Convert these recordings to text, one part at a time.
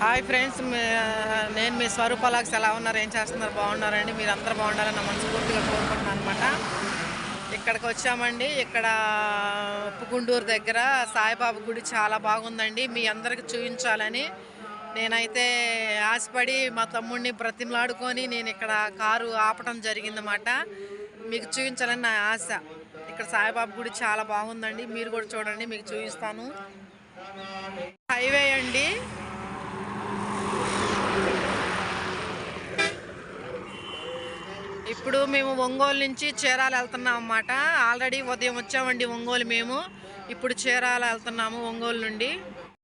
Hi friends నేను మీ స్వరూపలాక్స్ ఎలా ఉన్నారు ఏం చేస్తున్నారు బాగున్నారండి? మీరు అందరు బాగుండాలని మనస్ఫూర్తిగా కోరుకుంటున్నాను అనమాట ఇక్కడికి వచ్చామండి. ఇక్కడ ఉప్పుగుండూరు దగ్గర సాయిబాబా గుడి చాలా బాగుందండి. మీ అందరికి చూపించాలని నేనైతే ఆశపడి మా తమ్ముడిని బ్రతిమలాడుకొని నేను ఇక్కడ కారు ఆపటం జరిగిందన్నమాట. మీకు చూపించాలని నా ఆశ. ఇక్కడ సాయిబాబా గుడి చాలా బాగుందండి. మీరు కూడా చూడండి మీకు చూపిస్తాను. హైవే అండి ఇప్పుడు మేము ఒంగోలు నుంచి చీరాలు వెళ్తున్నాం అన్నమాట. ఆల్రెడీ ఉదయం వచ్చామండి ఒంగోలు మేము. ఇప్పుడు చీరాలు వెళ్తున్నాము ఒంగోలు నుండి.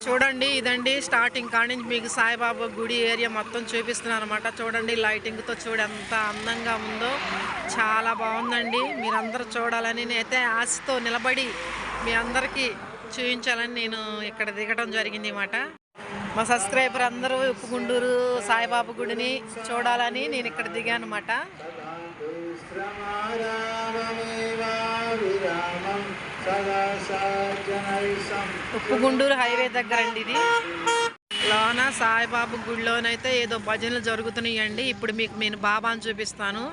చూడండి ఇదండి స్టార్టింగ్ కాడి నుంచి మీకు సాయిబాబా గుడి ఏరియా మొత్తం చూపిస్తున్నాను అనమాట చూడండి లైటింగ్తో చూడు ఎంత అందంగా ఉందో. చాలా బాగుందండి. మీరందరూ చూడాలని నేనైతే ఆశతో నిలబడి మీ అందరికీ చూపించాలని నేను ఇక్కడ దిగడం జరిగింది అన్నమాట. మా సబ్స్క్రైబర్ అందరూ ఉప్పుగుండూరు సాయిబాబా గుడిని చూడాలని నేను ఇక్కడ దిగాను అనమాట ఉప్పుగుండూరు హైవే దగ్గర అండి ఇది. లోన సాయిబాబు గుడిలోనైతే ఏదో భజనలు జరుగుతున్నాయండి. ఇప్పుడు మీకు నేను బాబాను చూపిస్తాను.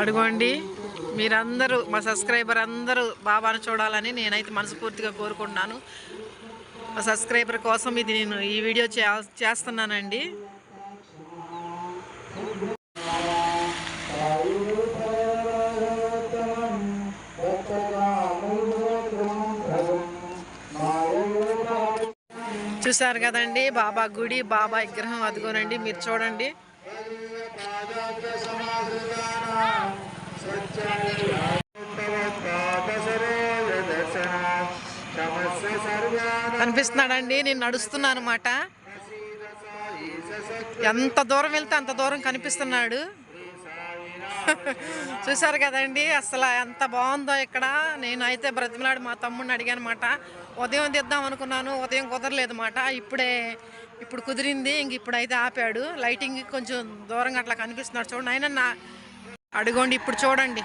అడుగోండి. మీరందరూ మా సబ్స్క్రైబర్ అందరూ బాబాను చూడాలని నేనైతే మనస్ఫూర్తిగా కోరుకుంటున్నాను. మా సబ్స్క్రైబర్ కోసం ఇది నేను ఈ వీడియో చే- చేస్తున్నానండి. చూసారు కదండి బాబా గుడి బాబా విగ్రహం అదిగోనండి మీరు చూడండి. కనిపిస్తున్నాడండి నేను నడుస్తున్నాను అనమాట ఎంత దూరం వెళ్తే అంత దూరం కనిపిస్తున్నాడు. చూసారు కదండి అసలు ఎంత బాగుందో ఇక్కడ. నేనైతే బ్రతిమలాడి మా తమ్ముడిని అడిగాను అనమాట ఉదయం తీద్దాం అనుకున్నాను ఉదయం కుదరలేదు అనమాట ఇప్పుడే ఇప్పుడు కుదిరింది ఇంక ఇప్పుడైతే ఆపాడు. లైటింగ్ కొంచెం దూరంగా అట్లా కనిపిస్తున్నాడు. చూడండి ఆయన నా అడుగోండి ఇప్పుడు చూడండి.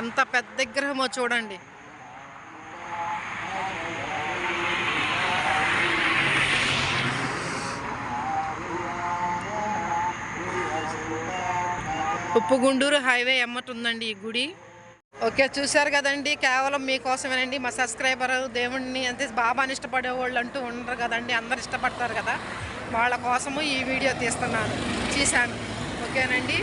ఎంత పెద్ద విగ్రహమో చూడండి. ఉప్పు గుండూరు హైవే ఎమ్మటి ఉందండి ఈ గుడి. ఓకే చూశారు కదండి కేవలం మీకోసమేనండి మా సబ్స్క్రైబర్ దేవుణ్ణి అంతే బాబాని ఇష్టపడే వాళ్ళు అంటూ ఉండరు కదండి అందరు ఇష్టపడతారు కదా. వాళ్ళ కోసము ఈ వీడియో తీస్తున్నాను. చూశాను ఓకేనండి.